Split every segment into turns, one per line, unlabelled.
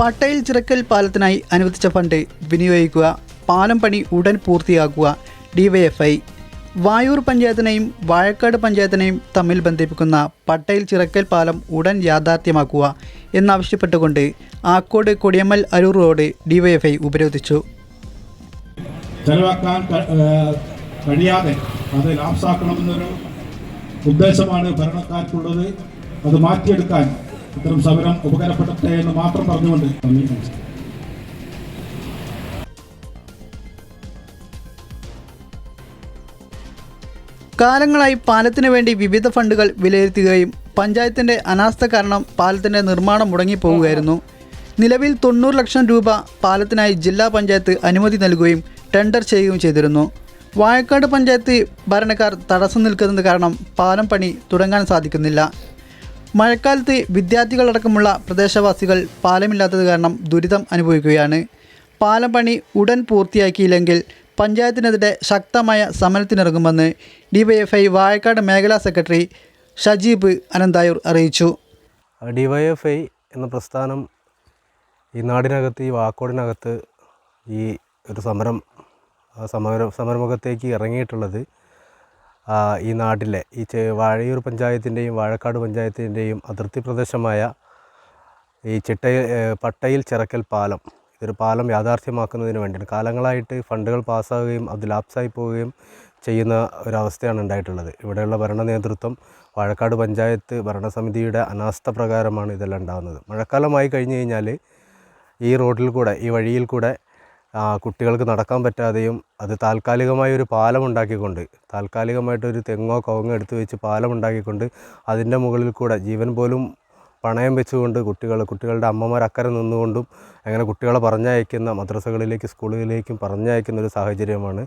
പട്ടയിൽ ചിറക്കൽ പാലത്തിനായി അനുവദിച്ച ഫണ്ട് വിനിയോഗിക്കുക പാലം പണി ഉടൻ പൂർത്തിയാക്കുക ഡിവൈഎഫ്ഐ വായൂർ പഞ്ചായത്തിനെയും വാഴക്കാട് പഞ്ചായത്തിനെയും തമ്മിൽ ബന്ധിപ്പിക്കുന്ന പട്ടയിൽ ചിറക്കൽ പാലം ഉടൻ യാഥാർത്ഥ്യമാക്കുക എന്നാവശ്യപ്പെട്ടുകൊണ്ട് ആക്കോട് കൊടിയമ്മൽ അരൂർ റോഡ് ഡിവൈഎഫ്ഐ ഉപരോധിച്ചു.
അത് ഉദ്ദേശമാണ് ഭരണക്കാർക്കുള്ളത്. അത് മാറ്റിയെടുക്കാൻ ഇത്തരം സമരം ഉപകാരപ്പെടട്ടെ എന്ന് മാത്രം പറഞ്ഞുകൊണ്ട് നന്ദി
കാലങ്ങളായി പാലത്തിന് വേണ്ടി വിവിധ ഫണ്ടുകൾ വിലയിരുത്തുകയും പഞ്ചായത്തിന്റെ അനാസ്ഥ കാരണം പാലത്തിന്റെ നിർമ്മാണം മുടങ്ങിപ്പോവുകയായിരുന്നു. നിലവിൽ തൊണ്ണൂറ് ലക്ഷം രൂപ പാലത്തിനായി ജില്ലാ പഞ്ചായത്ത് അനുമതി നൽകുകയും ടെൻഡർ ചെയ്യുകയും ചെയ്തിരുന്നു. വാഴക്കാട് പഞ്ചായത്ത് ഭരണക്കാർ തടസ്സം നിൽക്കുന്നത് കാരണം പാലം പണി തുടങ്ങാൻ സാധിക്കുന്നില്ല. മഴക്കാലത്ത് വിദ്യാർത്ഥികളടക്കമുള്ള പ്രദേശവാസികൾ പാലമില്ലാത്തത് കാരണം ദുരിതം അനുഭവിക്കുകയാണ്. പാലം പണി ഉടൻ പൂർത്തിയാക്കിയില്ലെങ്കിൽ പഞ്ചായത്തിനെതിരെ ശക്തമായ സമരത്തിനിറങ്ങുമെന്ന് ഡിവൈഎഫ്ഐ വാഴക്കാട് മേഖലാ സെക്രട്ടറി ഷജീബ് അനന്തായൂർ അറിയിച്ചു.
ഡിവൈഎഫ്ഐ എന്ന പ്രസ്ഥാനം ഈ നാടിനകത്ത് ഈ വാക്കോടിനകത്ത് ഈ ഒരു സമരം സമരം സമര സമരമുഖത്തേക്ക് ഇറങ്ങിയിട്ടുള്ളത് ഈ നാട്ടിലെ ഈ വാഴയൂർ പഞ്ചായത്തിന്റെയും വാഴക്കാട് പഞ്ചായത്തിന്റെയും അതിർത്തി പ്രദേശമായ ഈ ചിട്ടയിൽ പട്ടയിൽ ചിറക്കൽ പാലം. ഇതൊരു പാലം യാഥാർത്ഥ്യമാക്കുന്നതിന് വേണ്ടിയാണ്. കാലങ്ങളായിട്ട് ഫണ്ടുകൾ പാസ്സാവുകയും അത് ലാപ്സായി പോവുകയും ചെയ്യുന്ന ഒരവസ്ഥയാണ് ഉണ്ടായിട്ടുള്ളത്. ഇവിടെയുള്ള ഭരണ നേതൃത്വം വാഴക്കാട് പഞ്ചായത്ത് ഭരണസമിതിയുടെ അനാസ്ഥ പ്രകാരമാണ് ഇതെല്ലാം ഉണ്ടാകുന്നത് മഴക്കാലമായി കഴിഞ്ഞ് കഴിഞ്ഞാൽ ഈ റോഡിൽ കൂടെ ഈ വഴിയിൽ കൂടെ കുട്ടികൾക്ക് നടക്കാൻ പറ്റാതെയും അത് താൽക്കാലികമായി ഒരു പാലം ഉണ്ടാക്കിക്കൊണ്ട് താൽക്കാലികമായിട്ടൊരു തെങ്ങോ കവുങ്ങോ എടുത്തു വെച്ച് പാലം ഉണ്ടാക്കിക്കൊണ്ട് അതിന്റെ മുകളിൽ കൂടെ ജീവൻ പോലും പണയം വെച്ചുകൊണ്ട് കുട്ടികൾ കുട്ടികളുടെ അമ്മമാർ അക്കരെ നിന്നുകൊണ്ടും അങ്ങനെ കുട്ടികളെ പറഞ്ഞയക്കുന്ന മദ്രസകളിലേക്ക് സ്കൂളുകളിലേക്കും പറഞ്ഞയക്കുന്ന ഒരു സാഹചര്യമാണ്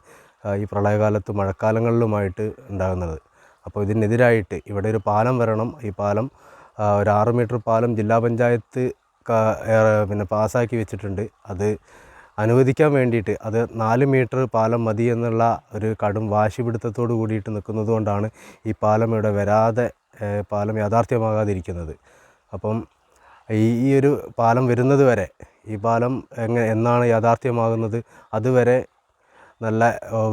ഈ പ്രളയകാലത്ത് മഴക്കാലങ്ങളിലുമായിട്ട് ഉണ്ടാകുന്നത്. അപ്പോൾ ഇതിനെതിരായിട്ട് ഇവിടെ ഒരു പാലം വരണം. ഈ പാലം ഒരു ആറ് മീറ്റർ പാലം ജില്ലാ പഞ്ചായത്ത് പിന്നെ പാസ്സാക്കി വെച്ചിട്ടുണ്ട്. അത് അനുവദിക്കാൻ വേണ്ടിയിട്ട് അത് നാല് മീറ്റർ പാലം മതി എന്നുള്ള ഒരു കടും വാശിപിടുത്തത്തോട് കൂടിയിട്ട് നിൽക്കുന്നതുകൊണ്ടാണ് ഈ പാലം ഇവിടെ വരാതെ പാലം യാഥാർത്ഥ്യമാകാതിരിക്കുന്നത്. അപ്പം ഈ ഒരു പാലം വരുന്നത് വരെ ഈ പാലം എങ്ങനെ എന്നാണ് യാഥാർത്ഥ്യമാകുന്നത് അതുവരെ നല്ല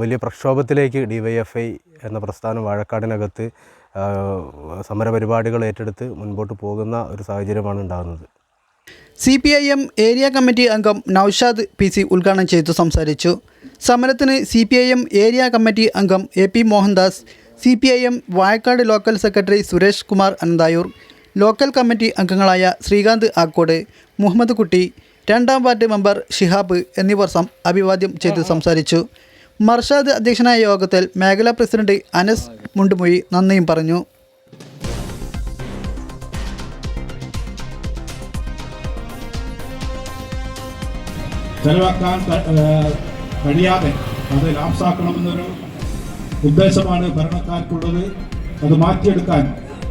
വലിയ പ്രക്ഷോഭത്തിലേക്ക് ഡി വൈ എഫ് ഐ എന്ന പ്രസ്ഥാനം വാഴക്കാടിനകത്ത് സമരപരിപാടികൾ ഏറ്റെടുത്ത് മുൻപോട്ട് പോകുന്ന ഒരു സാഹചര്യമാണ് ഉണ്ടാകുന്നത്.
C P I M area committee അംഗം നൌഷാദ് പി സി ഉദ്ഘാടനം ചെയ്തു സംസാരിച്ചു. സമരത്തിന് C P I M area committee അംഗം A P Mohandas C P I M Vayakkad local secretary Suresh Kumar Ananthayur local committee അംഗങ്ങളായ ശ്രീകാന്ത് ആക്കോട് മുഹമ്മദ് കുട്ടി രണ്ടാം വാർഡ് മെമ്പർ ഷിഹാബ് എന്നിവർ സം അഭിവാദ്യം ചെയ്ത് സംസാരിച്ചു. മർഷാദ് അധ്യക്ഷനായ യോഗത്തിൽ മേഖലാ പ്രസിഡന്റ് അനസ് മുണ്ടുമൊഴി നന്ദിയും പറഞ്ഞു.
ചെലവാക്കാൻ കഴിയാതെ അത് ലാപ്സാക്കണമെന്നൊരു ഉദ്ദേശമാണ് ഭരണക്കാർക്കുള്ളത്. അത് മാറ്റിയെടുക്കാൻ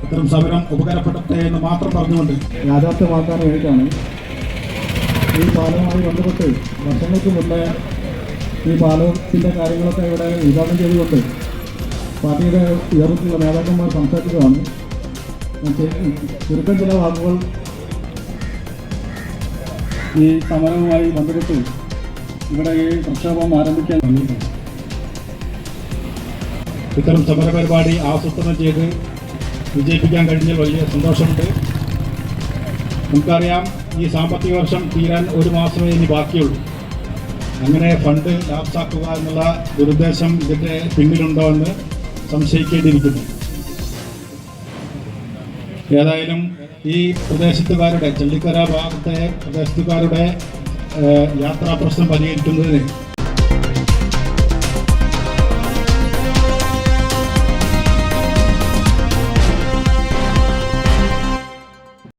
ഇത്തരം സമരം ഉപകാരപ്പെടട്ടെ എന്ന് മാത്രം പറഞ്ഞുകൊണ്ട്
യാഥാർത്ഥ്യമാക്കാൻ വേണ്ടിയിട്ടാണ് ഈ പാലവുമായി ബന്ധപ്പെട്ട് വർഷങ്ങൾക്ക് മുമ്പേ ഈ പാലത്തിന്റെ കാര്യങ്ങളൊക്കെ ഇവിടെ ഉദ്ഘാടനം ചെയ്തുകൊണ്ട് പാർട്ടിയുടെ ഉയർന്നിട്ടുള്ള നേതാക്കന്മാർ സംസാരിച്ചതാണ്. ചുരുക്കം ചില വാക്കുകൾ ഈ സമരവുമായി ബന്ധപ്പെട്ട് ഇവിടെ ഈ പ്രക്ഷോഭം ആരംഭിക്കാൻ വേണ്ടിയിട്ടാണ്
ഇത്തരം സമരപരിപാടി ആസൂത്രണം ചെയ്ത് വിജയിപ്പിക്കാൻ കഴിഞ്ഞാൽ വലിയ സന്തോഷമുണ്ട്. നമുക്കറിയാം ഈ സാമ്പത്തിക വർഷം തീരാൻ ഒരു മാസമേ ഇനി ബാക്കിയുള്ളൂ. അങ്ങനെ ഫണ്ട് ലാപ്സാക്കുക എന്നുള്ള ദുരുദ്ദേശം ഇതിന്റെ പിന്നിലുണ്ടോ എന്ന് സംശയിക്കേണ്ടിയിരിക്കുന്നു. ഏതായാലും ഈ പ്രദേശത്തുകാരുടെ ചള്ളിക്കര ഭാഗത്തെ പ്രദേശത്തുകാരുടെ യാത്രാ പ്രശ്നം പരിഹരിക്കുന്നതിന്